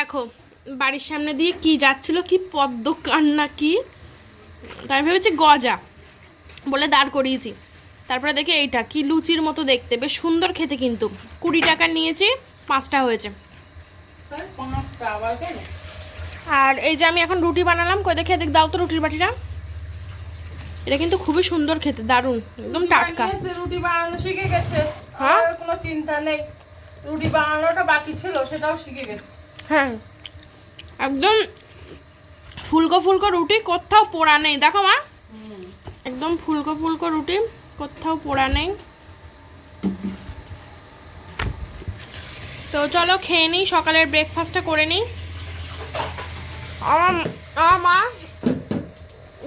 দেখো বাড়ির সামনে দিয়ে কি যাচ্ছিল কি পদ্ম কান্না কি? তাই আমি ভেবেছি গজা বলে দাঁড় করিয়েছি। তারপরে দেখি এইটা কি লুচির মতো দেখতে বেশ সুন্দর খেতে কিন্তু। কুড়ি টাকা নিয়েছি পাঁচটা হয়েছে। আর এই যে আমি এখন রুটি বানালাম কই দেখে এদিক দাও তো রুটির বাটিটা। এটা কিন্তু খুবই সুন্দর খেতে দারুণ একদম টাটকা। রুটি বানানো শিখে গেছে। হ্যাঁ? কোনো চিন্তা নেই। রুটি বানানোটা বাকি ছিল সেটাও শিখে গেছে। হ্যাঁ। একদম ফুলকো ফুলকো রুটি কোথাও পোড়া নেই। দেখো মা। একদম ফুলকো ফুলকো রুটি কোথাও পোড়া নেই। তো চলো খেয়ে নিই সকালের ব্রেকফাস্টটা করে নিই। আমার মা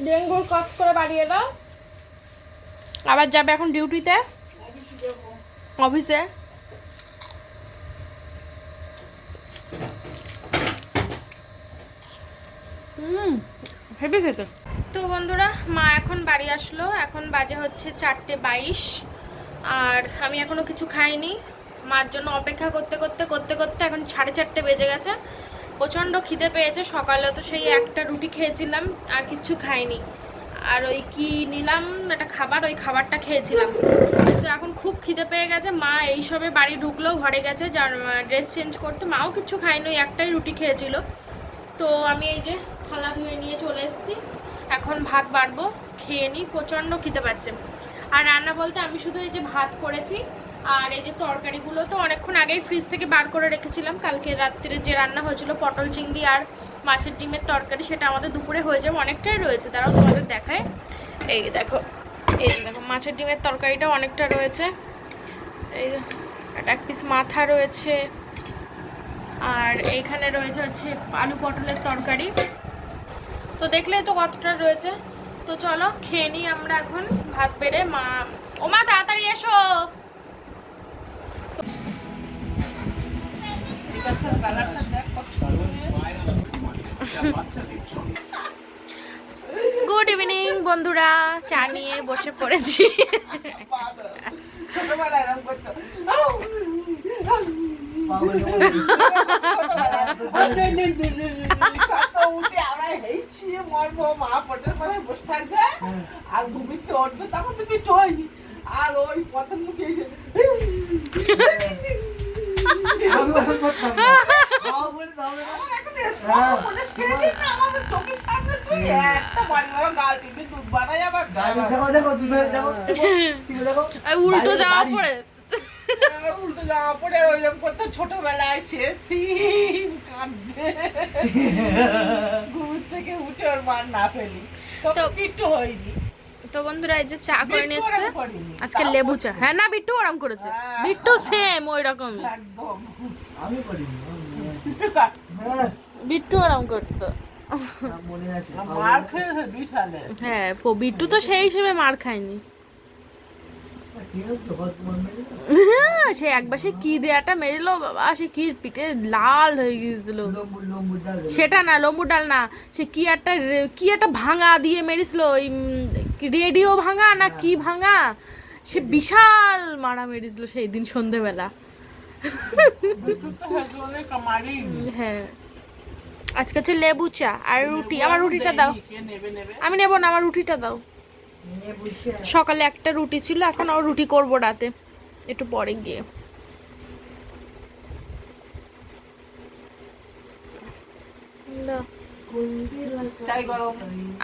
ডেঙ্গুর কচ করে বাড়ি এলো। আবার যাবে এখন ডিউটিতে অফিসে। হেভি খেতে। তো বন্ধুরা, মা এখন বাড়ি আসলো। এখন বাজে হচ্ছে চারটে বাইশ। আর আমি এখনও কিছু খাইনি। মার জন্য অপেক্ষা করতে করতে করতে করতে এখন সাড়ে চারটে বেজে গেছে। প্রচণ্ড খিদে পেয়েছে। সকালে তো সেই একটা রুটি খেয়েছিলাম, আর কিচ্ছু খাইনি। আর ওই কি নিলাম? একটা খাবার, ওই খাবারটা খেয়েছিলাম। তো এখন খুব খিদে পেয়ে গেছে। মা এইসবে বাড়ি ঢুকলো ঘরে গেছে। যার ড্রেস চেঞ্জ করতে। মাও কিছু খায়নি, ওই একটাই রুটি খেয়েছিল। তো আমি এই যে থালা ধুয়ে নিয়ে চলে এসেছি। এখন ভাত বাড়বো, খেয়ে নিই প্রচণ্ড খেতে পাচ্ছে। আর রান্না বলতে আমি শুধু এই যে ভাত করেছি আর এই যে তরকারিগুলো তো অনেকক্ষণ আগেই ফ্রিজ থেকে বার করে রেখেছিলাম। কালকে রাত্রে যে রান্না হয়েছিল পটল চিংড়ি আর মাছের ডিমের তরকারি, সেটা আমাদের দুপুরে হয়ে যাবে, অনেকটাই রয়েছে। তারাও তোমাদের দেখায় এই দেখো এই দেখো, মাছের ডিমের তরকারিটা অনেকটা রয়েছে। এই এক পিস মাথা রয়েছে। আর এইখানে রয়েছে হচ্ছে আলু পটলের তরকারি। তো দেখলে তো কতটা রয়েছে। তো চলো খেয়ে নিই আমরা এখন ভাত বেড়ে। মা ও মা তাড়াতাড়ি এসো। গুড ইভিনিং বন্ধুরা। চা নিয়ে বসে পড়েছি। ছোটবেলায় উঠে আমরা হেসিয়ে মরবো মা পটের পরে বসে থাকবে। আর ঘুমিতে উঠবে তখন তুমি টই। আর ওই পথের মুখে এসে আবার উল্টো যাওয়া পড়ে উল্টো জামা পরে ওইরকম করতো ছোটবেলায় সে সিন কাঁদবে ঘুম থেকে উঠে ওর মার না ফেলি তো তো- হয়নি তো বন্ধুরা এই যে চা করে নিয়ে এসছে। আজকে লেবু চা। হ্যাঁ না বিট্টু ওরম করেছে। হ্যাঁ। বিট্টু সেম ওই রকমই। হ্যাঁ। বিট্টু ওরম করতো। মনে আছে। মার খেয়েছে দুই সালে হ্যাঁ বিট্টু তো সেই হিসেবে মার খায়নি ঠিক আছে তো হয়তো মনে নেই। সে একবার সে কি দেয়াটা মেরেলো বাবা, সে কি পিঠে লাল হয়ে গিয়েছিল। সেটা না লম্বু ডাল না, সে কি একটা কি একটা ভাঙা দিয়ে মেরেছিল, ওই রেডিও ভাঙা না কি ভাঙা? সে বিশাল মারা মেরেছিল সেই দিন সন্ধেবেলা। হ্যাঁ। আজকে হচ্ছে লেবু চা আর রুটি, আমার রুটিটা দাও। আমি নেব না, আমার রুটিটা দাও। সকালে একটা রুটি ছিল এখন আর রুটি করব রাতে। একটু পরে গিয়ে।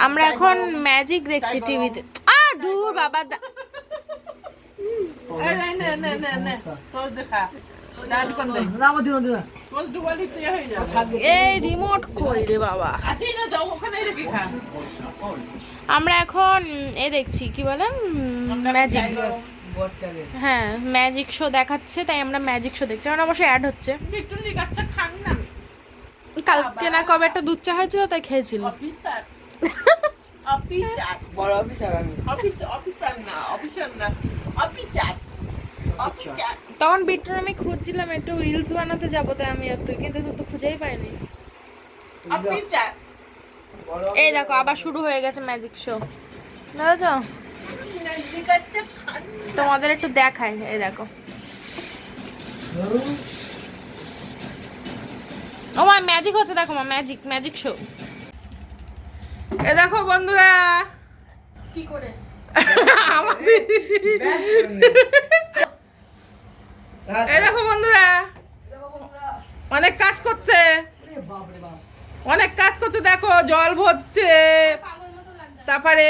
আমরা এখন ম্যাজিক দেখছি টিভিতে আ দূর বাবা এই রিমোট কই রে বাবা? আমরা এখন এ দেখছি কি বলে? ম্যাজিক হ্যাঁ ম্যাজিক শো দেখাচ্ছে তাই আমরা ম্যাজিক শো দেখছি। এখন অবশ্যই অ্যাড হচ্ছে। বিট্টু খান না। কালকে না কবে একটা দুধ চা হয়েছিল তাই খেয়েছিল। অফিসার। অফিসার। বড় অফিসার আমি। অফিস অফিসার না অফিসার না। অফিসার। অফিসার। তখন বিট্টুর আমি খুঁজছিলাম একটু রিলস বানাতে যাব তাই আমি আর তুই কিন্তু তুই তো খুঁজেই পাইনি। বড় এই দেখো আবার শুরু হয়ে গেছে ম্যাজিক শো বুঝেছ তোমাদের একটু দেখাই এই দেখো। ও মা ম্যাজিক হচ্ছে দেখো মা ম্যাজিক ম্যাজিক শো এ দেখো বন্ধুরা। কি করে? এ দেখো বন্ধুরা। অনেক কাজ করছে। বাপ। অনেক কাজ করছে দেখো জল ভরছে। তারপরে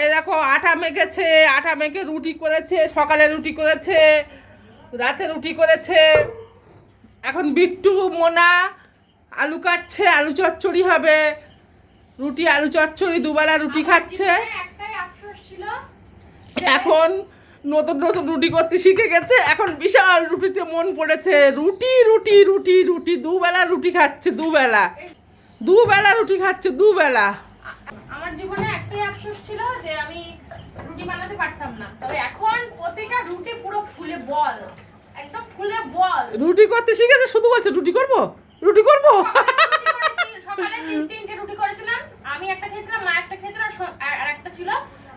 এই দেখো আটা মেখেছে আটা মেখে রুটি করেছে সকালে রুটি করেছে রাতে রুটি করেছে। এখন বিট্টু মোনা আলু কাটছে আলু চচ্চড়ি হবে। রুটি আলু চচ্চড়ি দুবেলা রুটি খাচ্ছে। এখন নতুন নতুন রুটি করতে শিখে গেছে। এখন বিশাল রুটিতে মন পড়েছে। রুটি রুটি রুটি রুটি দুবেলা রুটি খাচ্ছে দুবেলা। দুবেলা রুটি খাচ্ছে দুবেলা। আমার জীবনে একটাই আফসোস ছিল যে আমি রুটি বানাতে পারতাম না। তবে এখন প্রতিটা রুটি পুরো ফুলে বল। একদম ফুলে বল। রুটি করতে শিখেছে শুধু বলছে রুটি করব? রুটি করব? সকালে তিন তিনটে রুটি করেছিলাম। আমি একটা খেয়েছিলাম মা একটা খেয়েছিল আর একটা ছিল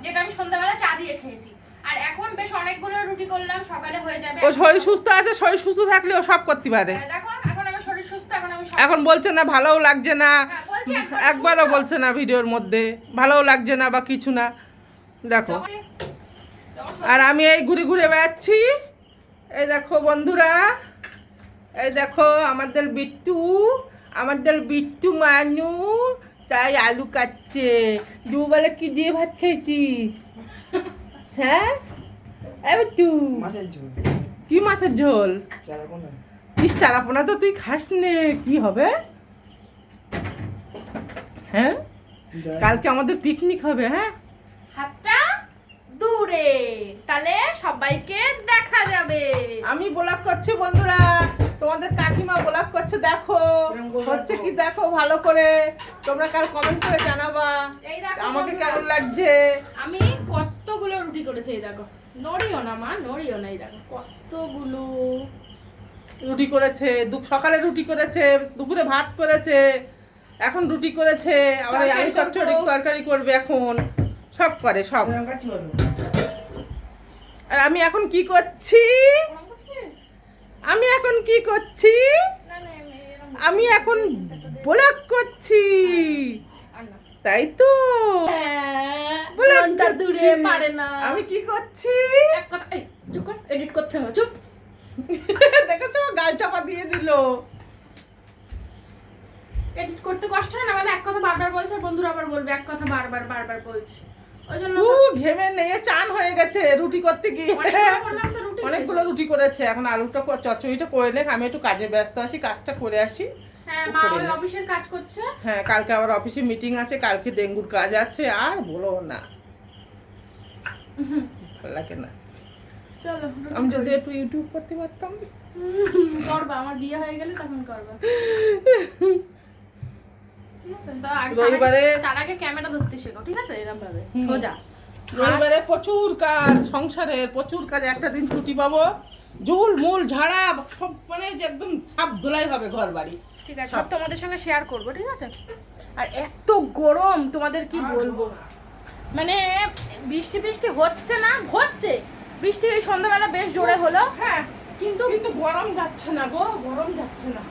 যেটা আমি সন্ধ্যাবেলা চা দিয়ে খেয়েছি। আর এখন বেশ অনেকগুলো রুটি করলাম সকালে হয়ে যাবে। ও শরীর সুস্থ আছে শরীর সুস্থ থাকলে ও সব করতে পারে। হ্যাঁ, দেখো এখন এখন বলছে না ভালোও লাগছে না। হ্যাঁ, একবারও বলছে না ভিডিওর মধ্যে। ভালোও লাগছে না বা কিছু না। দেখো। আর আমি এই ঘুরে ঘুরে বেড়াচ্ছি। এই দেখো বন্ধুরা। এই দেখো আমাদের বিট্টু। আমাদের বিট্টু মানু। তাই আলু কাটছে দুবেলা কি দিয়ে ভাত খেয়েছি? হ্যাঁ? এই বিট্টু। কি মাছের ঝোল? কি চারাপোনা তো তুই খাস নে কি হবে? হ্যাঁ? কালকে আমাদের পিকনিক হবে হ্যাঁ? হাতটা দূরে তাহলে সবাইকে দেখা যাবে। আমি ব্লগ করছি বন্ধুরা তোমাদের কাকিমা ব্লগ করছে দেখো। হচ্ছে কি দেখো ভালো করে। তোমরা কাল কমেন্ট করে জানাবা। এই দেখো আমাকে কেমন লাগছে? আমি কতগুলো রুটি করেছি এই দেখো। নড়িও না মা নড়িও না এই দেখো। কতগুলো রুটি করেছে দু- সকালে রুটি করেছে দুপুরে ভাত করেছে এখন রুটি করেছে আবার আলু তরকারি চচ্চড়ি তরকারি করবে এখন। সব করে সব। আর আমি এখন কি করছি? আমি এখন কি করছি? আমি এখন ব্লগ করছি। তাই তো। হ্যাঁ, মনটা করছি। দূরে পারে না। আমি কি করছি? এক কথা এই চুপ কর এডিট করতে হবে চুপ। দেখেছ? গাল চাপা দিয়ে দিল। এডিট করতে কষ্ট হয় না? মানে এক কথা বারবার বলছে আর বন্ধুরা আবার বলবে এক কথা বারবার বারবার বলছে। ওই জন্য ও ঘেমে নেয়ে চান হয়ে গেছে রুটি করতে গিয়ে। অনেকগুলো রুটি অনেকগুলো রুটি করেছে। এখন আলুটা চচ্চড়িটা করে নে আমি একটু কাজে ব্যস্ত আছি কাজটা করে আসি। হ্যাঁ। অফিসের কাজ করছে। হ্যাঁ কালকে আবার অফিসে মিটিং আছে কালকে ডেঙ্গুর কাজ আছে। আর বলো না। ভালো লাগে না। চলো। আমি যদি একটু ইউটিউব করতে পারতাম। করবা আমার বিয়ে হয়ে গেলে তখন করবা। রবিবারে প্রচুর কাজ সংসারের প্রচুর কাজ একটা দিন ছুটি পাবো। ঝুল মূল ঝাড়া সব মানে একদম সাপ ধোলাই হবে ঘর বাড়ি ঠিক আছে সব। তোমাদের সঙ্গে শেয়ার করব ঠিক আছে? আর এত গরম তোমাদের কি বলব? মানে বৃষ্টি বৃষ্টি হচ্ছে না হচ্ছে। বৃষ্টি এই সন্ধ্যাবেলা বেশ জোরে হলো। হ্যাঁ। কিন্তু কিন্তু গরম যাচ্ছে না গো গরম যাচ্ছে না।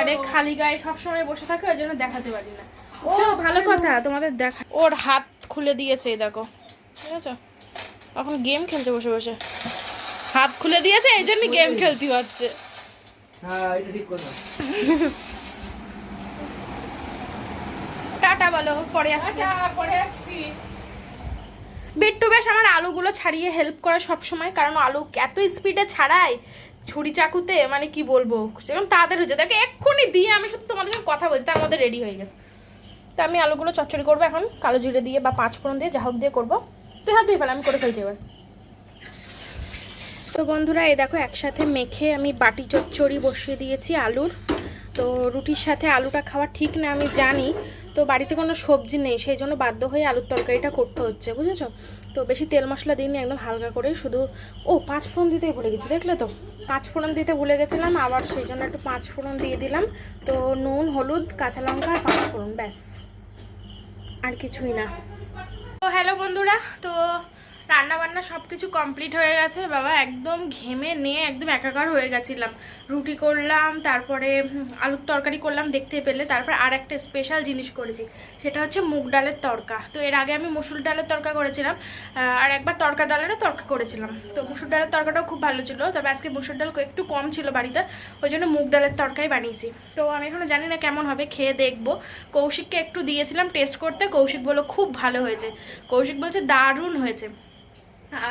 আরে খালি গায়ে সবসময় বসে থাকে ওই জন্য দেখাতে পারি না। ও, ভালো কথা তোমাদের দেখা ওর হাত খুলে দিয়েছে এই দেখো। ঠিক আছে? এখন গেম খেলছে বসে বসে। হাত খুলে দিয়েছে এই জন্য গেম খেলতে হচ্ছে হ্যাঁ এটা ঠিক কথা। টাটা বলো পরে আসছি। পরে আসছি। বিট্টু বেশ আমার আলুগুলো ছাড়িয়ে হেল্প করে সব সময় কারণ আলু এত স্পিডে ছাড়ায় ছুরি চাকুতে মানে কি বলব, যেরকম তাড়াতাড়ি হচ্ছে দেখে, এক্ষুনি দিয়ে আমি শুধু তোমাদের সঙ্গে কথা বলছি, তার মধ্যে রেডি হয়ে গেছে। তো আমি আলুগুলো চচ্চড়ি করব এখন, কালো জিরে দিয়ে বা পাঁচ ফোড়ন দিয়ে, যা হোক দিয়ে করব। হাত ধুয়ে ফেল, আমি করে ফেলছি এবার। তো বন্ধুরা, এই দেখো, একসাথে মেখে আমি বাটি চচ্চড়ি বসিয়ে দিয়েছি আলুর। তো রুটির সাথে আলুটা খাওয়া ঠিক না, আমি জানি। তো বাড়িতে কোনো সবজি নেই, সেই জন্য বাধ্য হয়ে আলুর তরকারিটা করতে হচ্ছে, বুঝেছ? তো বেশি তেল মশলা দিইনি, একদম হালকা করে, শুধু, ও, পাঁচ ফোড়ন দিতেই ভুলে গেছি, দেখলে তো? পাঁচ ফোড়ন দিতে ভুলে গেছিলাম, আবার সেই জন্য একটু পাঁচ ফোড়ন দিয়ে দিলাম, তো নুন, হলুদ, কাঁচা লঙ্কা আর পাঁচ ফোড়ন, ব্যাস। আর কিছুই না। তো হ্যালো বন্ধুরা, তো রান্না বান্না সব কিছু কমপ্লিট হয়ে গেছে, বাবা একদম ঘেমে নিয়ে একদম একাকার হয়ে গেছিলাম। রুটি করলাম, তারপরে আলুর তরকারি করলাম দেখতে পেলে, তারপর আর একটা স্পেশাল জিনিস করেছি, সেটা হচ্ছে মুগ ডালের তরকা। তো এর আগে আমি মুসুর ডালের তরকা করেছিলাম আর একবার তরকা ডালেরও তরকা করেছিলাম। তো মুসুর ডালের তরকাটাও খুব ভালো ছিল, তবে আজকে মুসুর ডাল একটু কম ছিল বাড়িতে, ওই জন্য মুগ ডালের তরকাই বানিয়েছি। তো আমি এখনও জানি না কেমন হবে, খেয়ে দেখব। কৌশিককে একটু দিয়েছিলাম টেস্ট করতে, কৌশিক বলল খুব ভালো হয়েছে। কৌশিক বলছে দারুণ হয়েছে।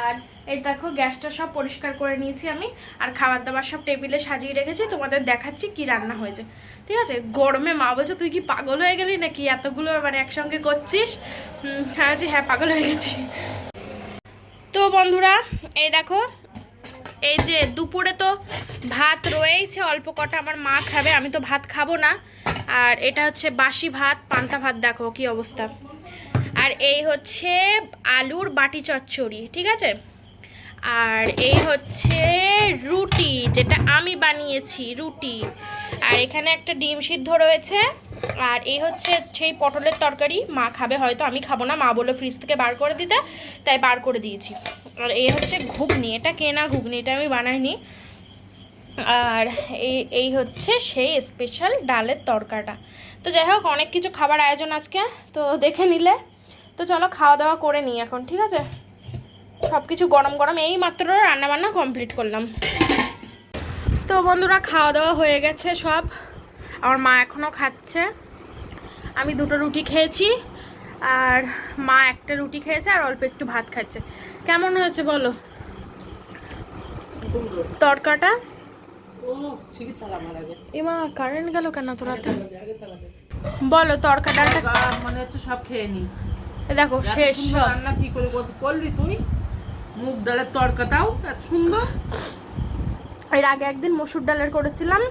আর এই দেখো গ্যাসটা সব পরিষ্কার করে নিয়েছি আমি। আর খাবার দাবার সব টেবিলে সাজিয়ে রেখেছি তোমাদের দেখাচ্ছি কি রান্না হয়েছে। ঠিক আছে? গরমে মা বলছে তুই কি পাগল হয়ে গেলি নাকি? এতগুলো মানে একসঙ্গে করছিস? হ্যাঁ বলছি, হ্যাঁ পাগল হয়ে গেছি। তো বন্ধুরা এই দেখো এই যে দুপুরে তো ভাত রয়েইছে অল্প কটা আমার মা খাবে আমি তো ভাত খাব না। আর এটা হচ্ছে বাসি ভাত পান্তা ভাত দেখো কি অবস্থা। আর এই হচ্ছে আলুর বাটি চচ্চড়ি, ঠিক আছে? আর এই হচ্ছে রুটি, যেটা আমি বানিয়েছি, রুটি। আর এখানে একটা ডিম সিদ্ধ রয়েছে, আর এই হচ্ছে সেই পটলের তরকারি। মা খাবে, হয়তো আমি খাব না, মা বলল ফ্রিজ থেকে বার করে দিতে, তাই বার করে দিয়েছি। আর এই হচ্ছে ঘুগনি, এটা কেনা ঘুগনি, এটা আমি বানাইনি। আর এই এই হচ্ছে সেই স্পেশাল ডালের তরকাটা। তো যাই হোক, অনেক কিছু খাবার আয়োজন আজকে, তো দেখে নিলে। তো চলো খাওয়া দাওয়া করে নিই এখন, ঠিক আছে? সব কিছু গরম গরম, এই মাত্র রান্না বান্না কমপ্লিট করলাম। তো বন্ধুরা, খাওয়া দাওয়া হয়ে গেছে সব। আমার মা এখনও খাচ্ছে। আমি দুটো রুটি খেয়েছি, আর মা একটা রুটি খেয়েছে, আর অল্প একটু ভাত খাচ্ছে। কেমন হয়েছে বলো? তরকাটা? এমা কারেন্ট গেল কেন তোরাতে বলো, তরকা, ডালটা মনে হচ্ছে সব খেয়ে নি। দেখো শেষ রান্না কি করে কর- করলি তুই? মুগ ডালের তরকাটাও এত সুন্দর। এর আগে একদিন মসুর ডালের করেছিলাম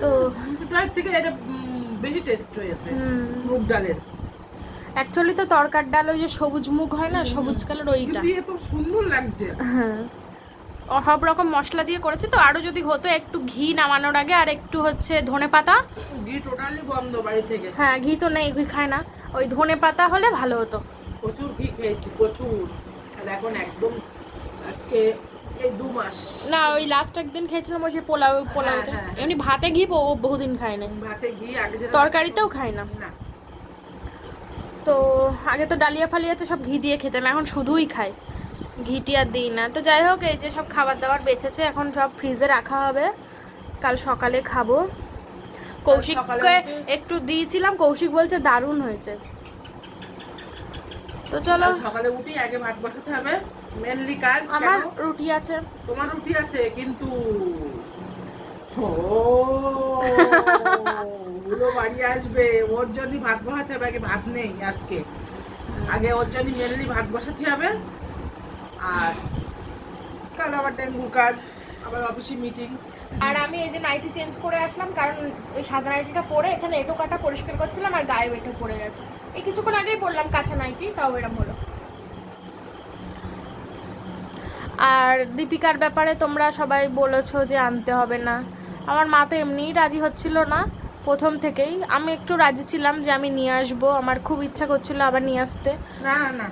তো মুসুর ডালের থেকে এটা বেশি টেস্ট হয়েছে মুগ ডালের। অ্যাকচুয়ালি তো তরকার ডাল ওই যে সবুজ মুগ হয় না সবুজ কালার ওইটা। কিন্তু এত সুন্দর লাগছে। হ্যাঁ। সব রকম মশলা দিয়ে করেছে তো আরও যদি হতো একটু ঘি নামানোর আগে আর একটু হচ্ছে ধনে পাতা ঘি টোটালি বন্ধ বাড়ি থেকে। হ্যাঁ ঘি তো নেই ঘি খায় না। ওই ধনে পাতা হলে ভালো হতো। প্রচুর ঘি খেয়েছি প্রচুর। আর এখন একদম আজকে এই দু মাস। না ওই লাস্ট একদিন খেয়েছিলাম ওই যে পোলাও পোলাও হ্যাঁ, হ্যাঁ। এমনি ভাতে ঘি ও বহুদিন খায় না ভাতে ঘি আগে তরকারিতেও খায় না। না। তো আগে তো ডালিয়া ফালিয়াতে সব ঘি দিয়ে খেতাম এখন শুধুই খাই। ঘিটি আর দিই না। তো যাই হোক এই যে সব খাবার দাবার বেঁচেছে এখন সব ফ্রিজে রাখা হবে। কাল সকালে খাব। কৌশিককে একটু দিয়েছিলাম কৌশিক বলছে দারুণ হয়েছে। তো চলো। সকালে উঠি আগে ভাত বসাতে হবে মেনলি কাজ আমার রুটি আছে। তোমার রুটি আছে কিন্তু ও বাড়ি আসবে ওর জন্য ভাত বসাতে হবে আগে ভাত নেই আজকে। আগে ওর জন্য মেনলি ভাত বসাতে হবে। আর কাল আবার ডেঙ্গু কাজ। আবার অফিসে মিটিং আর আমি এই যে নাইটি চেঞ্জ করে আসলাম কারণ ওই সাদা নাইটিটা পরে এখানে এটো কাটা পরিষ্কার করছিলাম আর গায়ে বেটে পড়ে গেছে। এই কিছুক্ষণ আগেই পরলাম কাঁচা নাইটি তাও এরম হলো। আর দীপিকার ব্যাপারে তোমরা সবাই বলেছ যে আনতে হবে না। আমার মা তো এমনিই রাজি হচ্ছিল না প্রথম থেকেই। আমি একটু রাজি ছিলাম যে আমি নিয়ে আসব আমার খুব ইচ্ছা করছিল আবার নিয়ে আসতে। না না না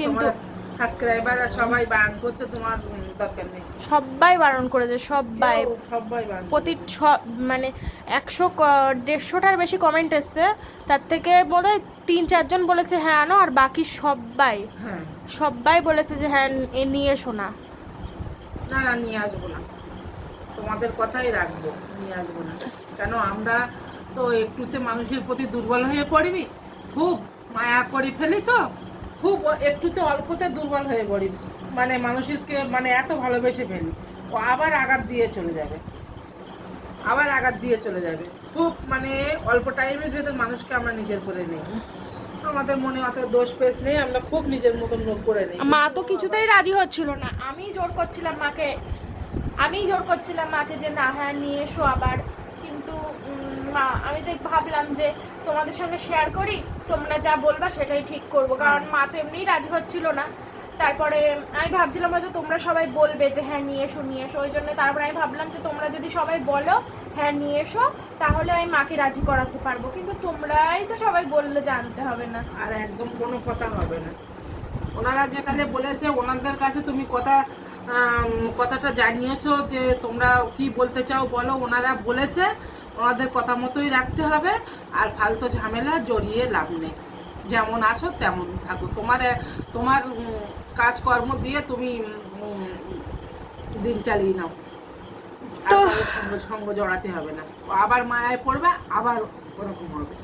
কিন্তু- সাবস্ক্রাইবার সবাই বান করছে তোমার সবাই বারণ করেছে সবাই সবাই প্রতি মানে একশো দেড়শোটার বেশি কমেন্ট এসছে তার থেকে বোধ হয় তিন চারজন বলেছে হ্যাঁ আনো। আর বাকি সবাই হ্যাঁ। সবাই বলেছে যে হ্যাঁ এ নিয়ে এসো না। না না নিয়ে আসব না। তোমাদের কথাই রাখব নিয়ে আসব না। কেন আমরা তো একটুতে মানুষের প্রতি দুর্বল হয়ে পড়বি খুব মায়া করি ফেলি তো। খুব একটুতে অল্পতে দুর্বল হয়ে পড়ি মানে মানুষকে মানে এত ভালোবেসে ফেলি। ও আবার আঘাত দিয়ে চলে যাবে। আবার আঘাত দিয়ে চলে যাবে। খুব মানে অল্প টাইমের ভেতর মানুষকে আমরা নিজের করে নিই। আমাদের মনে অত দোষ পেশ নেই, আমরা খুব নিজের মতন লোক করে নিই। মা তো কিছুতেই রাজি হচ্ছিল না। আমি জোর করছিলাম মাকে। আমি জোর করছিলাম মাকে যে, না হ্যাঁ নিয়ে এসো আবার। কিন্তু মা, আমি তো ভাবলাম যে, তোমাদের সঙ্গে শেয়ার করি? তোমরা যা বলবা সেটাই ঠিক করব। কারণ মা তো এমনিই রাজি হচ্ছিল না। তারপরে আমি ভাবছিলাম হয়তো তোমরা সবাই বলবে যে হ্যাঁ নিয়ে এসো নিয়ে এসো। ওই জন্য তারপরে আমি ভাবলাম যে, তোমরা যদি সবাই বলো হ্যাঁ নিয়ে এসো, তাহলে আমি মাকে রাজি করাতে পারব। কিন্তু তোমরাই তো সবাই বললে জানতে হবে না। আর একদম কোনো কথা হবে না। ওনারা যেখানে বলেছে, ওনাদের কাছে তুমি কথা কথাটা জানিয়েছো যে, তোমরা কি বলতে চাও বলো। ওনারা বলেছে, ওনাদের কথা মতোই রাখতে হবে, আর ফালতু ঝামেলা জড়িয়ে লাভ নেই। যেমন আছো তেমন থাকো। তোমার তোমার কাজকর্ম দিয়ে তুমি দিন চালিয়ে নাও। তো- সঙ্গ সঙ্গ জড়াতে হবে না। আবার মায়ায় পড়বে আবার ওরকম হবে।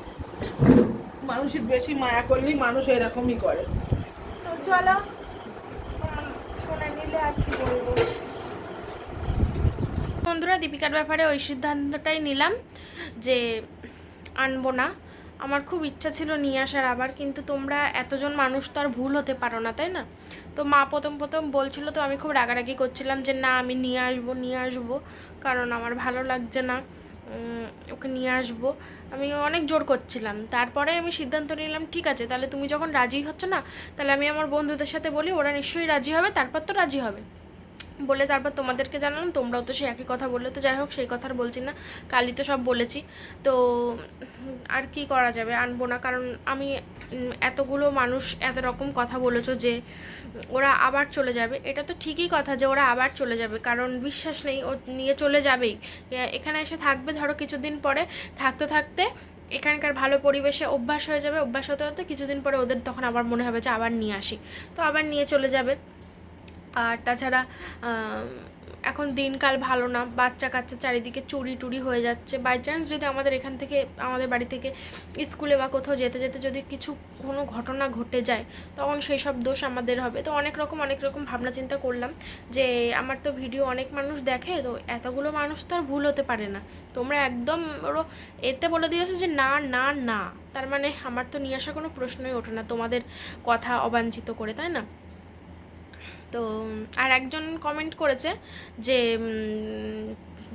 মানুষের বেশি মায়া করলেই মানুষ এরকমই করে। তো চলো শুনে নিলে আর কি বলব। বন্ধুরা দীপিকার ব্যাপারে ওই সিদ্ধান্তটাই নিলাম যে আনব না। আমার খুব ইচ্ছা ছিল নিয়ে আসার আবার, কিন্তু তোমরা এতজন মানুষ তো আর ভুল হতে পারো না, তাই না? তো মা প্রথম প্রথম বলছিল তো, আমি খুব রাগারাগি করছিলাম যে না, আমি নিয়ে আসব নিয়ে আসব, কারণ আমার ভালো লাগছে না ওকে নিয়ে আসব। আমি অনেক জোর করছিলাম। তারপরে আমি সিদ্ধান্ত নিলাম, ঠিক আছে, তাহলে তুমি যখন রাজি হচ্ছ না, তাহলে আমি আমার বন্ধুদের সাথে বলি, ওরা নিশ্চয়ই রাজি হবে, তারপর তো রাজি হবে। বলে তারপর তোমাদেরকে জানালাম, তোমরাও তো সেই একই কথা বললে। তো যাই হোক, সেই কথা আর বলছি না। কালই তো সব বলেছি। তো আর কি করা যাবে? আনব না। কারণ আমি এতগুলো মানুষ এত রকম কথা বলেছ যে ওরা আবার চলে যাবে। এটা তো ঠিকই কথা যে ওরা আবার চলে যাবে। কারণ বিশ্বাস নেই, ও নিয়ে চলে যাবেই। এখানে এসে থাকবে ধরো কিছুদিন পরে। থাকতে থাকতে এখানকার ভালো পরিবেশে অভ্যাস হয়ে যাবে। অভ্যাস হতে হতে কিছুদিন পরে ওদের তখন আবার মনে হবে যে আবার নিয়ে আসি। তো আবার নিয়ে চলে যাবে। আর তাছাড়া এখন দিনকাল ভালো না বাচ্চা কাচ্চা চারিদিকে চুরি টুরি হয়ে যাচ্ছে। বাই চান্স যদি আমাদের এখান থেকে, আমাদের বাড়ি থেকে স্কুলে বা কোথাও যেতে যেতে যদি কিছু কোনো ঘটনা ঘটে যায়, তখন সেই সব দোষ আমাদের হবে। তো অনেক রকম অনেক রকম ভাবনা চিন্তা করলাম যে, আমার তো ভিডিও অনেক মানুষ দেখে, তো এতগুলো মানুষ তো আর ভুল হতে পারে না। তোমরা একদম ওরও এতে বলে দিয়েছ যে, না না না। তার মানে আমার তো নিয়ে আসা কোনো প্রশ্নই ওঠে না তোমাদের কথা অবাঞ্ছিত করে, তাই না? তো, আর একজন কমেন্ট করেছে যে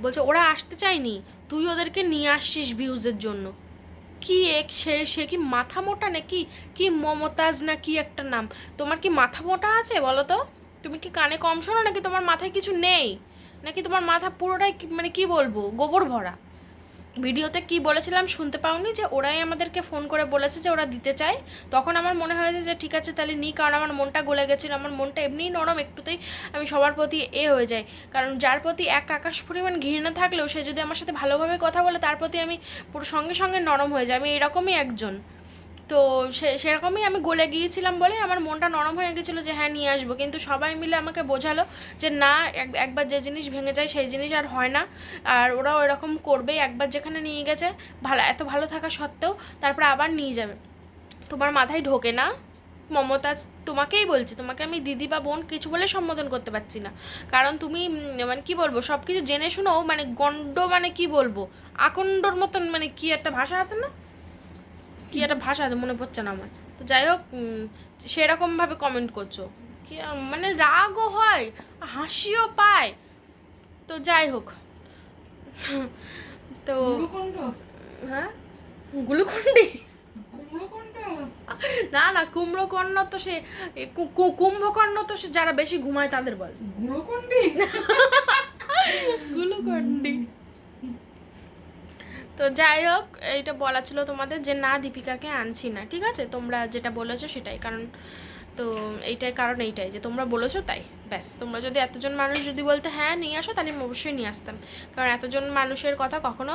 বলছে, ওরা আসতে চায়নি, তুই ওদেরকে নিয়ে আসছিস ভিউজের জন্য। কি এক সে সে কি মাথা মোটা নাকি? কি মমতাজ না কি একটা নাম? তোমার কি মাথা মোটা আছে বলো তো? তুমি কি কানে কম শোনো নাকি তোমার মাথায় কিছু নেই? নাকি তোমার মাথা পুরোটাই মানে কি বলব, গোবর ভরা? ভিডিওতে কি বলেছিলাম শুনতে পাওনি যে ওরাই আমাদেরকে ফোন করে বলেছে যে ওরা দিতে চায়। তখন আমার মনে হয়েছে যে ঠিক আছে তাহলে নিই কারণ আমার মনটা গলে গেছিল, আমার মনটা এমনিই নরম, একটুতেই আমি সবার প্রতি এ হয়ে যাই। কারণ যার প্রতি এক আকাশ পরিমাণ ঘৃণা থাকলেও সে যদি আমার সাথে ভালোভাবে কথা বলে, তার প্রতি আমি পুরো সঙ্গে সঙ্গে নরম হয়ে যাই। আমি এরকমই একজন। তো সে, সেরকমই আমি গলে গিয়েছিলাম বলে আমার মনটা নরম হয়ে গেছিল যে হ্যাঁ নিয়ে আসব। কিন্তু সবাই মিলে আমাকে বোঝালো যে না, এক- একবার যে জিনিস ভেঙে যায় সেই জিনিস আর হয় না। আর ওরাও এরকম করবেই, একবার যেখানে নিয়ে গেছে, ভালো, এত ভালো থাকা সত্ত্বেও তারপরে আবার নিয়ে যাবে। তোমার মাথায় ঢোকে না? মমতাজ, তোমাকেই বলছি, তোমাকে আমি দিদি বা বোন কিছু বলে সম্বোধন করতে পারছি না। কারণ তুমি মানে কি বলব সব কিছু জেনে শুনেও মানে গণ্ড মানে কি বলব, আকণ্ডর মতন মানে কি একটা ভাষা আছে না? কি একটা ভাষা আছে মনে পড়ছে না আমার। তো যাই হোক সেরকমভাবে কমেন্ট করছ। কি মানে রাগও হয় হাসিও পায়। তো যাই হোক। তো হ্যাঁ? গুলুকুন্ডি না না কুম্ভকর্ণ তো সে কুম্ভকর্ণ তো সে যারা বেশি ঘুমায় তাদের বল। গুলুকন্ডি তো যাই হোক, এইটা বলা ছিল তোমাদের যে না, দীপিকাকে আনছি না, ঠিক আছে? তোমরা যেটা বলেছ সেটাই, কারণ তো এইটাই কারণ এইটাই, যে তোমরা বলেছ তাই, ব্যাস। তোমরা যদি এতজন মানুষ যদি বলতে হ্যাঁ নিয়ে আসো, তাহলে আমি অবশ্যই নিয়ে আসতাম। কারণ এতজন মানুষের কথা কখনো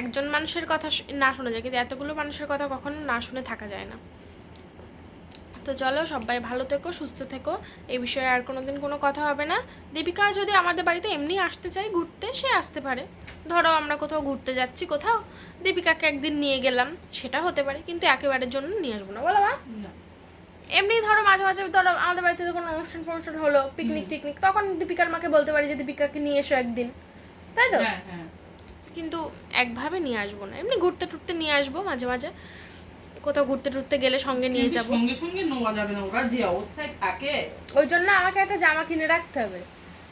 একজন মানুষের কথা না শোনা যায়, কিন্তু এতগুলো মানুষের কথা কখনো না শুনে থাকা যায় না। তো চলো, সবাই ভালো থেকো, সুস্থ থেকো, এই বিষয়ে আর কোনো দিন কোনো কথা হবে না। দীপিকা যদি আমাদের বাড়িতে এমনি আসতে চাই ঘুরতে, সে আসতে পারে। ধরো আমরা কোথাও ঘুরতে যাচ্ছি কোথাও দীপিকাকে একদিন নিয়ে গেলাম সেটা হতে পারে কিন্তু একেবারের জন্য নিয়ে আসব না বলো মা। এমনি ধরো মাঝে মাঝে ধরো আমাদের বাড়িতে কোনো অনুষ্ঠান ফনুষ্ঠান হলো পিকনিক টিকনিক তখন দীপিকার মাকে বলতে পারি যে দীপিকাকে নিয়ে এসো একদিন। তাই তো? হ্যাঁ হ্যাঁ। কিন্তু একভাবে নিয়ে আসব না এমনি ঘুরতে টুরতে নিয়ে আসব মাঝে মাঝে। কোথাও ঘুরতে টুরতে গেলে সঙ্গে নিয়ে যাব। সঙ্গে সঙ্গে নেওয়া যাবে না ওরা যে অবস্থায় থাকে। ওই জন্য আমাকে একটা জামা কিনে রাখতে হবে।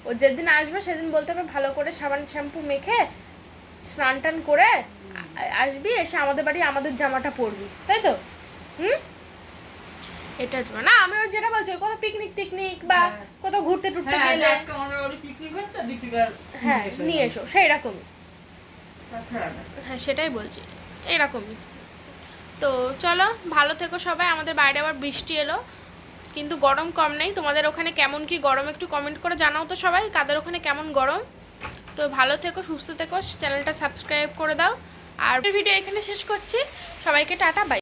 ও যেদিন আসবে সেদিন বলতে হবে ভালো করে সাবান শ্যাম্পু মেখে স্নান টান করে আসবি এসে আমাদের বাড়ি আমাদের জামাটা পরবি। তাই তো? হুম? এটা হচ্ছে না আমি ওই যেটা বলছি কোথাও পিকনিক টিকনিক বা হ্যাঁ। কোথাও ঘুরতে টুরতে হ্যাঁ গেলে হ্যাঁ নিয়ে এসো সেই রকমই। হ্যাঁ সেটাই বলছি এরকমই তো চলো ভালো থেকো সবাই আমাদের বাইরে আবার বৃষ্টি এলো। কিন্তু গরম কম নেই। তোমাদের ওখানে কেমন কি গরম একটু কমেন্ট করে জানাও তো সবাই, কাদের ওখানে কেমন গরম। তো ভালো থেকো, সুস্থ থেকো, চ্যানেলটা সাবস্ক্রাইব করে দাও। আর ভিডিও এখানে শেষ করছি। সবাইকে টাটা বাই